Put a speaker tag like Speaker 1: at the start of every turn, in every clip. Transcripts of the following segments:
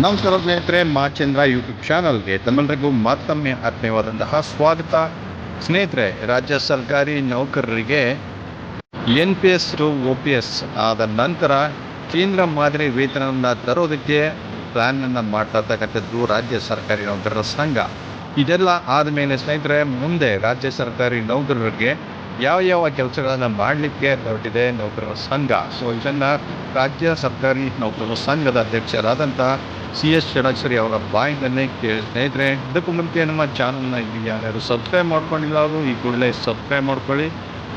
Speaker 1: ನಮಸ್ಕಾರ ಸ್ನೇಹಿತರೆ ಮಾಚಂದ್ರ ಯೂಟ್ಯೂಬ್ ಚಾನಲ್ಗೆ ತಮ್ಮೆಲ್ಲರಿಗೂ ಮತ್ತೊಮ್ಮೆ ಆತ್ಮೀಯವಾದಂತಹ ಸ್ವಾಗತ. ಸ್ನೇಹಿತರೆ, ರಾಜ್ಯ ಸರ್ಕಾರಿ ನೌಕರರಿಗೆ N P S to O P S ಆದ ನಂತರ ಕೇಂದ್ರ ಮಾದರಿ ವೇತನವನ್ನು ತರೋದಕ್ಕೆ ಪ್ಲ್ಯಾನನ್ನು ಮಾಡ್ತಾ ಇರ್ತಕ್ಕಂಥದ್ದು ರಾಜ್ಯ ಸರ್ಕಾರಿ ನೌಕರರ ಸಂಘ. ಇದೆಲ್ಲ ಆದಮೇಲೆ ಸ್ನೇಹಿತರೆ, ಮುಂದೆ ರಾಜ್ಯ ಸರ್ಕಾರಿ ನೌಕರರಿಗೆ ಯಾವ ಯಾವ ಕೆಲಸಗಳನ್ನು ಮಾಡಲಿಕ್ಕೆ ಹೊರಟಿದೆ ನೌಕರರ ಸಂಘ. ಸೊ ಇದನ್ನು ರಾಜ್ಯ ಸರ್ಕಾರಿ ನೌಕರರ ಸಂಘದ ಅಧ್ಯಕ್ಷರಾದಂಥ ಸಿ ಎಸ್ ಷಡಾಕ್ಷರಿ ಅವರ ಬಾಯಿಂದಲೇ ಕೇಳಿ, ಸ್ನೇಹಿತರೆ, ಇದಕ್ಕೂ ಮುಂಚೆ ನಮ್ಮ ಚಾನಲ್ನ ಯಾರ್ಯಾರು ಸಬ್ಸ್ಕ್ರೈಬ್ ಮಾಡ್ಕೊಂಡಿಲ್ಲ ಅವರು ಈ ಕೂಡಲೇ ಸಬ್ಸ್ಕ್ರೈಬ್ ಮಾಡ್ಕೊಳ್ಳಿ.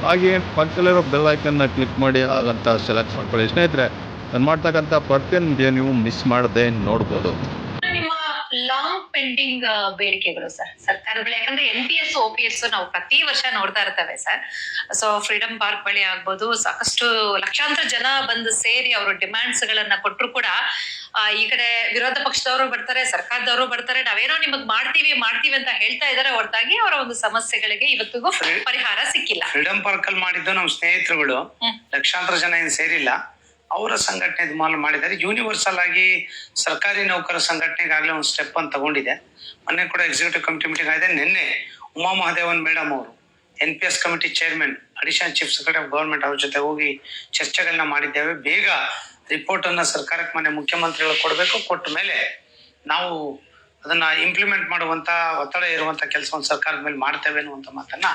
Speaker 1: ಹಾಗೆ ಪಕ್ಕದಲ್ಲಿರೋ ಬೆಲ್ ಐಕನ್ನ ಕ್ಲಿಕ್ ಮಾಡಿ, ಹಾಗಂತ ಸೆಲೆಕ್ಟ್ ಮಾಡ್ಕೊಳ್ಳಿ. ಸ್ನೇಹಿತರೆ, ನಾನು ಮಾಡ್ತಕ್ಕಂಥ ಪ್ರತಿಯೊಂದು ನೀವು ಮಿಸ್ ಮಾಡದೆ ನೋಡ್ಬೋದು.
Speaker 2: ಪೆಂಡಿಂಗ್ ಬೇಡಿಕೆಗಳು ಸರ್ ಸರ್ಕಾರಗಳು ಯಾಕಂದ್ರೆ N P S O P S ನಾವು ಪ್ರತಿ ವರ್ಷ ನೋಡ್ತಾ ಇರ್ತವೆ ಸರ್ ಸೊ ಫ್ರೀಡಮ್ ಪಾರ್ಕ್ ಬಳಿ ಆಗ್ಬೋದು ಸಾಕಷ್ಟು ಲಕ್ಷಾಂತರ ಜನ ಬಂದು ಸೇರಿ ಅವರು ಡಿಮ್ಯಾಂಡ್ಸ್ ಗಳನ್ನ ಕೊಟ್ಟರು ಕೂಡ ಈ ಕಡೆ ವಿರೋಧ ಪಕ್ಷದವರು ಬರ್ತಾರೆ ಸರ್ಕಾರದವರು ಬರ್ತಾರೆ ನಾವೇನೋ ನಿಮಗ್ ಮಾಡ್ತೀವಿ ಮಾಡ್ತೀವಿ ಅಂತ ಹೇಳ್ತಾ ಇದಾರೆ ಹೊರತಾಗಿ ಅವರ ಒಂದು ಸಮಸ್ಯೆಗಳಿಗೆ ಇವತ್ತಿಗೂ ಪರಿಹಾರ ಸಿಕ್ಕಿಲ್ಲ.
Speaker 3: ಫ್ರೀಡಂ ಪಾರ್ಕ್ ಅಲ್ಲಿ ಮಾಡಿದ್ದು ನಮ್ಮ ಸ್ನೇಹಿತರುಗಳು. ಲಕ್ಷಾಂತರ ಜನ ಏನ್ ಸೇರಿಲ್ಲ. ಅವರ ಸಂಘಟನೆ ಮಾಲು ಮಾಡಿದ್ದಾರೆ. ಯೂನಿವರ್ಸಲ್ ಆಗಿ ಸರ್ಕಾರಿ ನೌಕರ ಸಂಘಟನೆಗಾಗಲೇ ಒಂದು ಸ್ಟೆಪ್ ಅನ್ನು ತಗೊಂಡಿದೆ. ಮೊನ್ನೆ ಕೂಡ ಎಕ್ಸಿಕ್ಯೂಟಿವ್ ಕಮಿಟಿ ಮೀಟಿಂಗ್ ಆಗಿದೆ. ನಿನ್ನೆ ಉಮಾ ಮಹಾದೇವನ್ ಮೇಡಮ್ ಅವರು N P S committee chairman additional chief secretary of government ಅವ್ರ ಜೊತೆ ಹೋಗಿ ಚರ್ಚೆಗಳನ್ನ ಮಾಡಿದ್ದೇವೆ. ಬೇಗ ರಿಪೋರ್ಟ್ ಅನ್ನ ಸರ್ಕಾರಕ್ಕೆ ಮನೆ ಮುಖ್ಯಮಂತ್ರಿಗಳು ಕೊಡಬೇಕು. ಕೊಟ್ಟ ಮೇಲೆ ನಾವು ಅದನ್ನ ಇಂಪ್ಲಿಮೆಂಟ್ ಮಾಡುವಂತ ಒತ್ತಡ ಇರುವಂತ ಕೆಲಸವನ್ನು ಸರ್ಕಾರದ ಮೇಲೆ ಮಾಡ್ತೇವೆ ಅನ್ನುವಂತ ಮಾತನ್ನ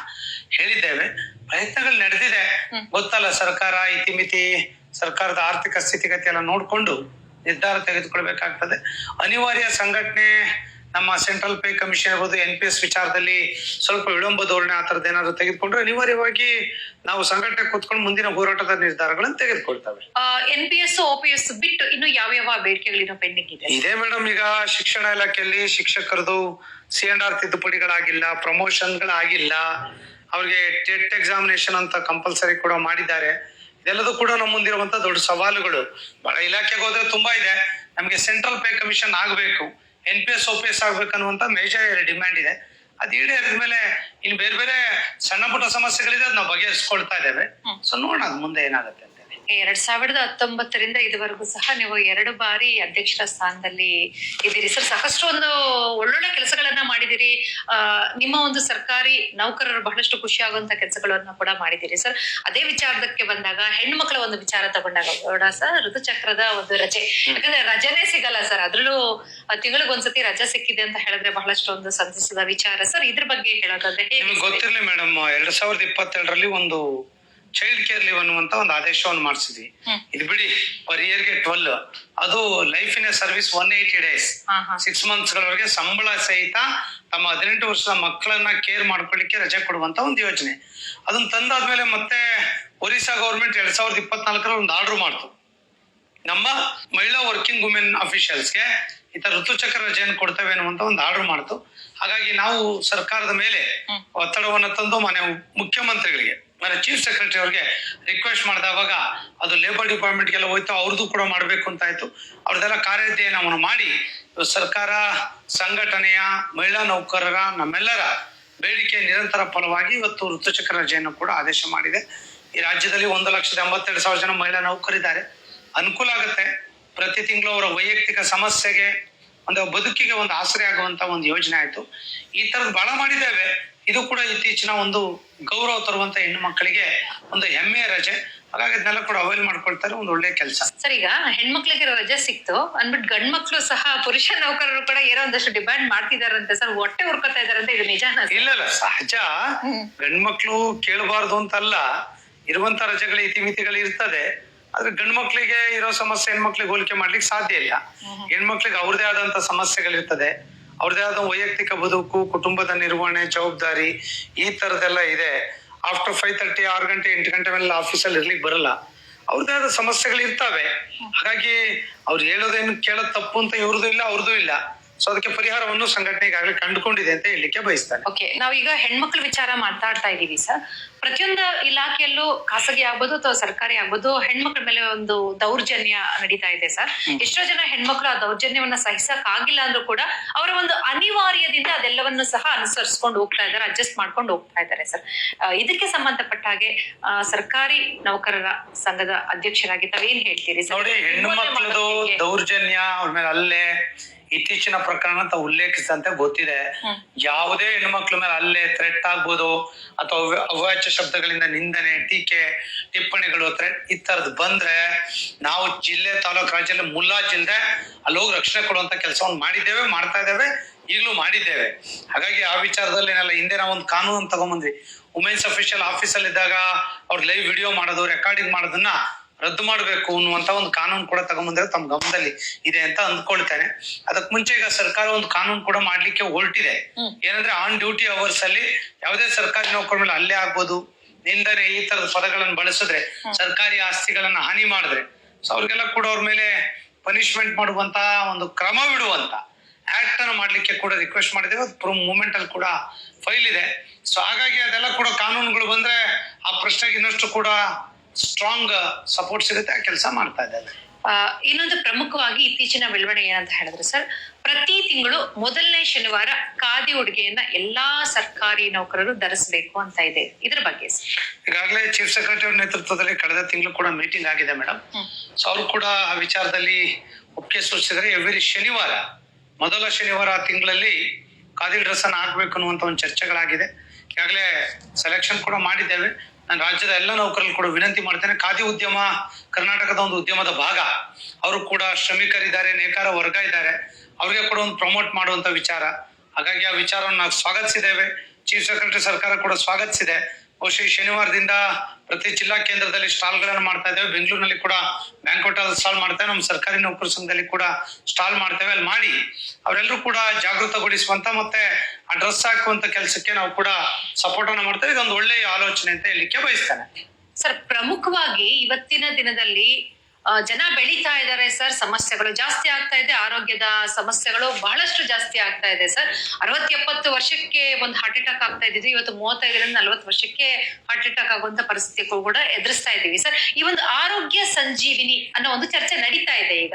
Speaker 3: ಹೇಳಿದ್ದೇವೆ. ಪ್ರಯತ್ನಗಳು ನಡೆದಿದೆ. ಗೊತ್ತಲ್ಲ ಸರ್ಕಾರ ಇತಿಮಿತಿ ಸರ್ಕಾರದ ಆರ್ಥಿಕ ಸ್ಥಿತಿಗತಿಯನ್ನು ನೋಡಿಕೊಂಡು ನೋಡ್ಕೊಂಡು ನಿರ್ಧಾರ ತೆಗೆದುಕೊಳ್ಬೇಕಾಗ್ತದೆ. ಅನಿವಾರ್ಯ ಸಂಘಟನೆ ನಮ್ಮ ಸೆಂಟ್ರಲ್ ಪೇ ಕಮಿಷನ್ ಇರ್ಬೋದು ಎನ್ ಪಿ ಎಸ್ ವಿಚಾರದಲ್ಲಿ ಸ್ವಲ್ಪ ವಿಳಂಬ ಧೋರಣೆ ಆ ಥರದ್ದು ಏನಾದ್ರು ತೆಗೆದುಕೊಂಡ್ರೆ ಅನಿವಾರ್ಯವಾಗಿ ನಾವು ಸಂಘಟನೆ ಕೂತ್ಕೊಂಡು ಮುಂದಿನ ಹೋರಾಟದ ನಿರ್ಧಾರಗಳನ್ನು ತೆಗೆದುಕೊಳ್ತವೆ.
Speaker 2: ಎನ್ ಪಿ ಎಸ್ ಎಸ್ ಬಿಟ್ಟು ಇನ್ನು ಯಾವ ಯಾವ ಬೇಡಿಕೆಗಳಿನ ಪೆಂಡಿಂಗ್ ಇದೆ?
Speaker 3: ಇದೇ ಮೇಡಮ್ ಈಗ ಶಿಕ್ಷಣ ಇಲಾಖೆಯಲ್ಲಿ ಶಿಕ್ಷಕರದು ಸಿ ಅಂಡ್ ಆರ್ ತಿದ್ದುಪಡಿಗಳಾಗಿಲ್ಲ ಪ್ರಮೋಷನ್ಗಳಾಗಿಲ್ಲ. ಅವ್ರಿಗೆ ಟೆಟ್ ಎಕ್ಸಾಮಿನೇಷನ್ ಅಂತ ಕಂಪಲ್ಸರಿ ಕೂಡ ಮಾಡಿದ್ದಾರೆ. ಇದೆಲ್ಲದೂ ಕೂಡ ನಮ್ಮ ಮುಂದಿರುವಂತ ದೊಡ್ಡ ಸವಾಲುಗಳು. ಬಹಳ ಇಲಾಖೆಗೆ ಹೋದ್ರೆ ತುಂಬಾ ಇದೆ. ನಮಗೆ ಸೆಂಟ್ರಲ್ ಪೇ ಕಮಿಷನ್ ಆಗಬೇಕು. N P S O P S ಆಗ್ಬೇಕನ್ನುವಂತ major demand ಇದೆ. ಅದು ಈಡೇರಿದ ಮೇಲೆ ಇನ್ನು ಬೇರೆ ಬೇರೆ ಸಣ್ಣ ಪುಟ್ಟ ಸಮಸ್ಯೆಗಳಿದೆ ಅದ್ ನಾವು ಬಗೆಹರಿಸ್ಕೊಳ್ತಾ ಇದ್ದೇವೆ. ಸೊ ನೋಡೋಣ ಮುಂದೆ ಏನಾಗುತ್ತೆ
Speaker 2: ಎರಡ್ ಸಾವಿರದ ಹತ್ತೊಂಬತ್ತರಿಂದ ಇದುವರೆಗೂ ಸಹ ನೀವು ಎರಡು ಬಾರಿ ಅಧ್ಯಕ್ಷರ ಸ್ಥಾನದಲ್ಲಿ ಇದ್ದೀರಿ. ಸರ್ ಸಾಕಷ್ಟು ಒಂದು ಒಳ್ಳೊಳ್ಳೆ ಕೆಲಸಗಳನ್ನ ಮಾಡಿದಿರಿ ನಿಮ್ಮ ಒಂದು ಸರ್ಕಾರಿ ನೌಕರರು ಬಹಳಷ್ಟು ಖುಷಿ ಆಗುವಂತ ಕೆಲಸಗಳನ್ನ ಕೂಡ ಮಾಡಿದಿರಿ ಸರ್. ಅದೇ ವಿಚಾರದಕ್ಕೆ ಬಂದಾಗ ಹೆಣ್ಮಕ್ಳ ಒಂದು ವಿಚಾರ ತಗೊಂಡಾಗ ಕೂಡ ಸರ್. ಋತುಚಕ್ರದ ಒಂದು ರಜೆ. ಯಾಕಂದ್ರೆ ರಜೆನೇ ಸಿಗಲ್ಲ ಸರ್. ಅದ್ರಲ್ಲೂ ತಿಂಗಳಿಗೆ ಒಂದ್ಸತಿ ರಜೆ ಸಿಕ್ಕಿದೆ ಅಂತ ಹೇಳಿದ್ರೆ ಬಹಳಷ್ಟು ಒಂದು ಸಂತಸದ ವಿಚಾರ. ಸರ್ ಇದ್ರ ಬಗ್ಗೆ ಹೇಳೋದಾದ್ರೆ?
Speaker 3: ಗೊತ್ತಿರ್ಲಿ ಮೇಡಮ್ ಎರಡ್ ಸಾವಿರದ ಇಪ್ಪತ್ತೆರಡರಲ್ಲಿ ಒಂದು ಚೈಲ್ಡ್ ಕೇರ್ ಲೀವ್ ಅನ್ನುವಂತ ಒಂದು ಆದೇಶವನ್ನು ಮಾಡಿಸಿದ್ವಿ. ಇದು ಬಿಡಿ ಪರ್ ಇಯರ್ಗೆ ಟ್ವೆಲ್ ಅದು life in service one eighty days six months ಗಳವರೆಗೆ ಸಂಬಳ ಸಹಿತ ತಮ್ಮ ಹದಿನೆಂಟು ವರ್ಷದ ಮಕ್ಕಳನ್ನ ಕೇರ್ ಮಾಡ್ಕೊಳ್ಳಿಕ್ಕೆ ರಜೆ ಕೊಡುವಂತ ಒಂದು ಯೋಜನೆ. ಅದನ್ನ ತಂದಾದ್ಮೇಲೆ ಮತ್ತೆ ಒರಿಸ್ಸಾ ಗೌರ್ಮೆಂಟ್ ಎರಡ್ ಸಾವಿರದ ಇಪ್ಪತ್ನಾಲ್ಕರಲ್ಲಿ ಒಂದು ಆರ್ಡರ್ ಮಾಡ್ತು. ನಮ್ಮ ಮಹಿಳಾ ವರ್ಕಿಂಗ್ ವುಮೆನ್ ಅಫಿಷಿಯಲ್ಸ್ಗೆ ಈ ತರ ಋತುಚಕ್ರ ರಜೆಯನ್ನು ಕೊಡ್ತೇವೆ ಅನ್ನುವಂತ ಒಂದು ಆರ್ಡರ್ ಮಾಡ್ತು. ಹಾಗಾಗಿ ನಾವು ಸರ್ಕಾರದ ಮೇಲೆ. ಒತ್ತಡವನ್ನು ತಂದು ಮನೆ ಮುಖ್ಯಮಂತ್ರಿಗಳಿಗೆ ಮನೆ ಚೀಫ್ ಸೆಕ್ರೆಟರಿ ಅವ್ರಿಗೆ ರಿಕ್ವೆಸ್ಟ್ ಮಾಡಿದವಾಗ ಅದು ಲೇಬರ್ ಡಿಪಾರ್ಟ್ಮೆಂಟ್ಗೆಲ್ಲ ಹೋಯ್ತು ಅವ್ರದ್ದು ಕೂಡ ಮಾಡಬೇಕು ಅಂತ ಆಯ್ತು. ಅವ್ರದ್ದೆಲ್ಲ ಕಾರ್ಯಾಧ್ಯಯನವನ್ನು ಮಾಡಿ ಸರ್ಕಾರ, ಸಂಘಟನೆಯ ಮಹಿಳಾ ನೌಕರರ ನಮ್ಮೆಲ್ಲರ ಬೇಡಿಕೆ ನಿರಂತರ ಫಲವಾಗಿ ಇವತ್ತು ಋತುಚಕ್ರ ರಜೆಯನ್ನು ಕೂಡ ಆದೇಶ ಮಾಡಿದೆ. ಈ ರಾಜ್ಯದಲ್ಲಿ ಒಂದು ಲಕ್ಷದ ಎಂಬತ್ತೆರಡು ಸಾವಿರ ಜನ ಮಹಿಳಾ ನೌಕರಿದ್ದಾರೆ. ಅನುಕೂಲ ಆಗುತ್ತೆ. ಪ್ರತಿ ತಿಂಗಳು ಅವರ ವೈಯಕ್ತಿಕ ಸಮಸ್ಯೆಗೆ ಒಂದು ಬದುಕಿಗೆ ಒಂದು ಆಸರೆ ಆಗುವಂತ ಒಂದು ಯೋಜನೆ ಆಯಿತು. ಈ ಥರದ್ದು ಬಹಳ ಮಾಡಿದ್ದೇವೆ. ಇದು ಕೂಡ ಇತ್ತೀಚಿನ ಒಂದು ಗೌರವ ತರುವಂತ ಹೆಣ್ಣು ಮಕ್ಕಳಿಗೆ ಒಂದು ಹೆಮ್ಮೆಯ ರಜೆ. ಹಾಗಾಗಿ ಅದನ್ನೆಲ್ಲ ಕೂಡ ಅವೈಲ್ ಮಾಡ್ಕೊಳ್ತಾರೆ ಒಂದು ಒಳ್ಳೆ ಕೆಲಸ.
Speaker 2: ಸರ್ ಈಗ ಹೆಣ್ಮಕ್ಳಿಗೆ ರಜೆ ಸಿಕ್ತು. ಅಂದ್ಬಿಟ್ಟು ಗಂಡ್ ಮಕ್ಳು ಸಹ ಪುರುಷ ನೌಕರರು ಕೂಡ ಏನೋ ಒಂದಷ್ಟು ಡಿಮ್ಯಾಂಡ್ ಮಾಡ್ತಿದಾರಂತೆ ಸರ್. ಹೊಟ್ಟೆ ಹುರ್ಕೋತಾ ಇದಾರಂತೆ ಇದು ನಿಜ
Speaker 3: ಇಲ್ಲ ಇಲ್ಲ ಸಹಜ.
Speaker 2: ಗಂಡ್
Speaker 3: ಗಂಡ್ಮಕ್ಳು ಕೇಳಬಾರ್ದು ಅಂತಲ್ಲ. ಇರುವಂತ ರಜೆಗಳ ಇತಿಮಿತಿಗಳು ಇರ್ತದೆ. ಆದ್ರೆ ಗಂಡ್ ಮಕ್ಳಿಗೆ ಇರೋ ಸಮಸ್ಯೆ ಹೆಣ್ಮಕ್ಳಿಗೆ ಹೋಲಿಕೆ ಮಾಡ್ಲಿಕ್ಕೆ ಸಾಧ್ಯ ಇಲ್ಲ. ಹೆಣ್ಮಕ್ಳಿಗೆ ಅವ್ರದೇ ಆದಂತ ಸಮಸ್ಯೆಗಳಿರ್ತದೆ. ಅವ್ರದೇ ಆದ ವೈಯಕ್ತಿಕ ಬದುಕು, ಕುಟುಂಬದ ನಿರ್ವಹಣೆ, ಜವಾಬ್ದಾರಿ ಈ ತರದೆಲ್ಲ ಇದೆ. ಆಫ್ಟರ್ ಫೈವ್ ತರ್ಟಿ ಆರು ಗಂಟೆ, ಎಂಟು ಗಂಟೆ ಮೇಲೆ ಆಫೀಸಲ್ಲಿ ಇರ್ಲಿಕ್ಕೆ ಬರಲ್ಲ. ಅವ್ರದೇ ಆದ ಸಮಸ್ಯೆಗಳು ಇರ್ತಾವೆ. ಹಾಗಾಗಿ ಅವ್ರು ಹೇಳೋದೇನು ಕೇಳೋದು ತಪ್ಪು ಅಂತ ಇವ್ರದ್ದು ಇಲ್ಲ, ಅವ್ರದ್ದು ಇಲ್ಲ. ಸೊ ಅದಕ್ಕೆ ಪರಿಹಾರವನ್ನು ಸಂಘಟನೆ ಈಗಾಗಲೇ ಕಂಡುಕೊಂಡಿದೆ ಅಂತ ಹೇಳಲಿಕ್ಕೆ ಬಯಸ್ತಾರೆ
Speaker 2: ಓಕೆ ನಾವೀಗ ಹೆಣ್ಮಕ್ಳು ವಿಚಾರ ಮಾತಾಡ್ತಾ ಇದೀವಿ ಸರ್. ಪ್ರತಿಯೊಂದು ಇಲಾಖೆಯಲ್ಲೂ ಖಾಸಗಿ ಆಗ್ಬೋದು ಅಥವಾ ಸರ್ಕಾರಿ ಆಗ್ಬೋದು ಹೆಣ್ಮಕ್ಳ ಮೇಲೆ ಒಂದು ದೌರ್ಜನ್ಯ ನಡೀತಾ ಇದೆ ಸರ್. ಎಷ್ಟೋ ಜನ ಹೆಣ್ಮಕ್ಳು ಆ ದೌರ್ಜನ್ಯವನ್ನ ಸಹಿಸಕ್ ಆಗಿಲ್ಲ ಅಂದ್ರೂ ಕೂಡ ಅವರ ಒಂದು ಅನಿವಾರ್ಯದಿಂದ ಅದೆಲ್ಲವನ್ನು ಸಹ ಅನುಸರಿಸ್ಕೊಂಡು ಹೋಗ್ತಾ ಇದ್ದಾರೆ ಅಡ್ಜಸ್ಟ್ ಮಾಡ್ಕೊಂಡು ಹೋಗ್ತಾ ಇದ್ದಾರೆ ಸರ್. ಇದಕ್ಕೆ ಸಂಬಂಧಪಟ್ಟ ಹಾಗೆ ಸರ್ಕಾರಿ ನೌಕರರ ಸಂಘದ ಅಧ್ಯಕ್ಷರಾಗಿ ತಾವೇನ್ ಹೇಳ್ತೀರಿ ಸರ್?
Speaker 3: ನೋಡಿ ಹೆಣ್ಣು ಮಕ್ಕಳದು ದೌರ್ಜನ್ಯ ಅವ್ರ ಮೇಲೆ ಅಲ್ಲೇ ಇತ್ತೀಚಿನ ಪ್ರಕರಣ ಅಂತ ಉಲ್ಲೇಖಿಸಿದಂತೆ ಗೊತ್ತಿದೆ. ಯಾವುದೇ ಹೆಣ್ಮಕ್ಳ ಮೇಲೆ ಅಲ್ಲೇ ಥ್ರೆಟ್ ಆಗ್ಬೋದು ಅಥವಾ ಅವ್ಯಾಚ್ಯ ಅವಾಚ್ಯ ಶಬ್ದಗಳಿಂದ ನಿಂದನೆ ಟೀಕೆ ಟಿಪ್ಪಣಿಗಳು ಥ್ರೆಟ್ ಈ ತರದ್ ಬಂದ್ರೆ ನಾವು ಜಿಲ್ಲೆ ತಾಲೂಕು ರಾಜ್ಯದಲ್ಲಿ ಮುಲ್ಲಾಜಿಲ್ದೆ ಅಲ್ಲಿ ಹೋಗಿ ರಕ್ಷಣೆ ಕೊಡುವಂತ ಕೆಲಸವನ್ನು ಮಾಡಿದ್ದೇವೆ ಮಾಡ್ತಾ ಇದ್ದೇವೆ ಈಗಲೂ ಮಾಡಿದ್ದೇವೆ. ಹಾಗಾಗಿ ಆ ವಿಚಾರದಲ್ಲಿ ಏನಲ್ಲ ಹಿಂದೆ ನಾವು ಒಂದು ಕಾನೂನು ತಗೊಂಡ್ಬಂದ್ವಿ ವುಮೆನ್ಸ್ ಅಫಿಷಿಯಲ್ ಆಫೀಸಲ್ಲಿ ಇದ್ದಾಗ ಅವ್ರು ಲೈವ್ ವಿಡಿಯೋ ಮಾಡೋದು ರೆಕಾರ್ಡಿಂಗ್ ಮಾಡೋದನ್ನ ರದ್ದು ಮಾಡಬೇಕು ಅನ್ನುವಂತ ಒಂದು ಕಾನೂನು ಕೂಡ ತಗೊಂಬಂದ್ರೆ ತಮ್ಮ ಗಮನದಲ್ಲಿ ಇದೆ ಅಂತ ಅಂದ್ಕೊಳ್ತೇನೆ. ಅದಕ್ ಮುಂಚೆ ಈಗ ಸರ್ಕಾರ ಒಂದು ಕಾನೂನು ಕೂಡ ಮಾಡ್ಲಿಕ್ಕೆ ಹೊರಟಿದೆ. ಏನಂದ್ರೆ ಆನ್ ಡ್ಯೂಟಿ ಅವರ್ಸ್ ಅಲ್ಲಿ ಯಾವುದೇ ಸರ್ಕಾರಿ ನೌಕರ ಮೇಲೆ ಅಲ್ಲೇ ಆಗ್ಬೋದು. ನಿಂದನೆ ಈ ತರದ ಪದಗಳನ್ನು ಬಳಸಿದ್ರೆ ಸರ್ಕಾರಿ ಆಸ್ತಿಗಳನ್ನ ಹಾನಿ ಮಾಡಿದ್ರೆ ಸೊ ಅವ್ರಿಗೆಲ್ಲ ಕೂಡ ಅವ್ರ ಮೇಲೆ ಪನಿಷ್ಮೆಂಟ್ ಮಾಡುವಂತ ಒಂದು ಕ್ರಮ ಬಿಡುವಂತ ಆಕ್ಟ್ ಅನ್ನು ಮಾಡ್ಲಿಕ್ಕೆ ಕೂಡ ರಿಕ್ವೆಸ್ಟ್ ಮಾಡಿದ್ದೇವೆ. ಅದು ಮೂಮೆಂಟ್ ಅಲ್ಲಿ ಕೂಡ ಫೈಲ್ ಇದೆ. ಸೊ ಹಾಗಾಗಿ ಅದೆಲ್ಲ ಕೂಡ ಕಾನೂನುಗಳು ಬಂದ್ರೆ ಆ ಪ್ರಶ್ನೆಗೆ ಇನ್ನಷ್ಟು ಕೂಡ ಸ್ಟ್ರಾಂಗ್ ಸಪೋರ್ಟ್ ಸಿಗುತ್ತೆ ಆ ಕೆಲಸ ಮಾಡ್ತಾ ಇದ್ದಾರೆ
Speaker 2: ಇನ್ನೊಂದು ಪ್ರಮುಖವಾಗಿ ಇತ್ತೀಚಿನ ಬೆಳವಣಿಗೆ ಏನಂತ ಹೇಳಿದ್ರೆ ಸರ್ ಪ್ರತಿ ತಿಂಗಳು ಮೊದಲನೇ ಶನಿವಾರ ಖಾದಿ ಉಡುಗೆಯನ್ನ ಎಲ್ಲಾ ಸರ್ಕಾರಿ ನೌಕರರು ಧರಿಸಬೇಕು ಅಂತ ಇದೆ. ಇದ್ರ ಬಗ್ಗೆ
Speaker 3: ಈಗಾಗಲೇ ಚೀಫ್ ಸೆಕ್ರೆಟರಿ ಅವ್ರ ನೇತೃತ್ವದಲ್ಲಿ ಕಳೆದ ತಿಂಗಳು ಕೂಡ ಮೀಟಿಂಗ್ ಆಗಿದೆ ಮೇಡಮ್ ಸೊ ಅವರು ಕೂಡ ಆ ವಿಚಾರದಲ್ಲಿ ಒಪ್ಪಿಗೆ ಸೂಚಿಸಿದ್ರೆ ಎವ್ರಿ ಶನಿವಾರ ಮೊದಲ ಶನಿವಾರ ತಿಂಗಳಲ್ಲಿ ಖಾದಿ ಡ್ರೆಸ್ ಅನ್ನು ಹಾಕ್ಬೇಕು ಅನ್ನುವಂತ ಒಂದು ಚರ್ಚೆಗಳಾಗಿದೆ. ಈಗಾಗಲೇ ಸೆಲೆಕ್ಷನ್ ಕೂಡ ಮಾಡಿದ್ದೇವೆ. ನಾನು ರಾಜ್ಯದ ಎಲ್ಲ ನೌಕರಲ್ಲಿ ಕೂಡ ವಿನಂತಿ ಮಾಡ್ತೇನೆ. ಖಾದಿ ಉದ್ಯಮ, ಕರ್ನಾಟಕದ ಒಂದು ಉದ್ಯಮದ ಭಾಗ. ಅವರು ಕೂಡ ಶ್ರಮಿಕರಿದ್ದಾರೆ, ನೇಕಾರ ವರ್ಗ ಇದ್ದಾರೆ. ಅವ್ರಿಗೆ ಕೂಡ ಒಂದು ಪ್ರಮೋಟ್ ಮಾಡುವಂತ ವಿಚಾರ. ಹಾಗಾಗಿ ಆ ವಿಚಾರವನ್ನು ನಾವು ಸ್ವಾಗತಿಸಿದ್ದೇವೆ. ಚೀಫ್ ಸೆಕ್ರೆಟರಿ ಸರ್ಕಾರ ಕೂಡ ಸ್ವಾಗತಿಸಿದೆ. ಬಹುಶಃ ಶನಿವಾರದಿಂದ ಪ್ರತಿ ಜಿಲ್ಲಾ ಕೇಂದ್ರದಲ್ಲಿ ಸ್ಟಾಲ್ಗಳನ್ನು ಮಾಡ್ತಾ ಇದ್ದೇವೆ. ಬೆಂಗಳೂರಿನಲ್ಲಿ ಕೂಡ ಬ್ಯಾಂಕ್ ಅಲ್ಲಿ ಸ್ಟಾಲ್ ಮಾಡ್ತೇವೆ. ನಮ್ಮ ಸರ್ಕಾರಿ ನೌಕರ ಸಂಘದಲ್ಲಿ ಕೂಡ ಸ್ಟಾಲ್ ಮಾಡ್ತೇವೆ. ಅಲ್ಲಿ ಮಾಡಿ ಅವರೆಲ್ಲರೂ ಕೂಡ ಜಾಗೃತಗೊಳಿಸುವಂತ ಮತ್ತೆ ಆ ಡ್ರೆಸ್ ಹಾಕುವಂತ ಕೆಲಸಕ್ಕೆ ನಾವು ಕೂಡ ಸಪೋರ್ಟ್ ಅನ್ನ ಮಾಡ್ತೇವೆ. ಇದೊಂದು ಒಳ್ಳೆಯ ಆಲೋಚನೆ ಅಂತ ಹೇಳಲಿಕ್ಕೆ ಬಯಸ್ತೇನೆ.
Speaker 2: ಸರ್, ಪ್ರಮುಖವಾಗಿ ಇವತ್ತಿನ ದಿನದಲ್ಲಿ ಜನ ಬೆಳೀತಾ ಇದ್ದಾರೆ ಸರ್, ಸಮಸ್ಯೆಗಳು ಜಾಸ್ತಿ ಆಗ್ತಾ ಇದೆ, ಆರೋಗ್ಯದ ಸಮಸ್ಯೆಗಳು ಬಹಳಷ್ಟು ಜಾಸ್ತಿ ಆಗ್ತಾ ಇದೆ ಸರ್. ಅರವತ್ ಎಪ್ಪತ್ತು ವರ್ಷಕ್ಕೆ ಒಂದು ಹಾರ್ಟ್ ಅಟ್ಯಾಕ್ ಆಗ್ತಾ ಇದ್ದಿದ್ದು, ಇವತ್ತು ಮೂವತ್ತೈದರಿಂದ ನಲವತ್ತು ವರ್ಷಕ್ಕೆ ಹಾರ್ಟ್ ಅಟ್ಯಾಕ್ ಆಗುವಂತ ಪರಿಸ್ಥಿತಿ ಕೂಡ ಎದುರಿಸ್ತಾ ಇದ್ದೀವಿ ಸರ್. ಈ ಒಂದು ಆರೋಗ್ಯ ಸಂಜೀವಿನಿ ಅನ್ನೋ ಒಂದು ಚರ್ಚೆ ನಡೀತಾ ಇದೆ ಈಗ.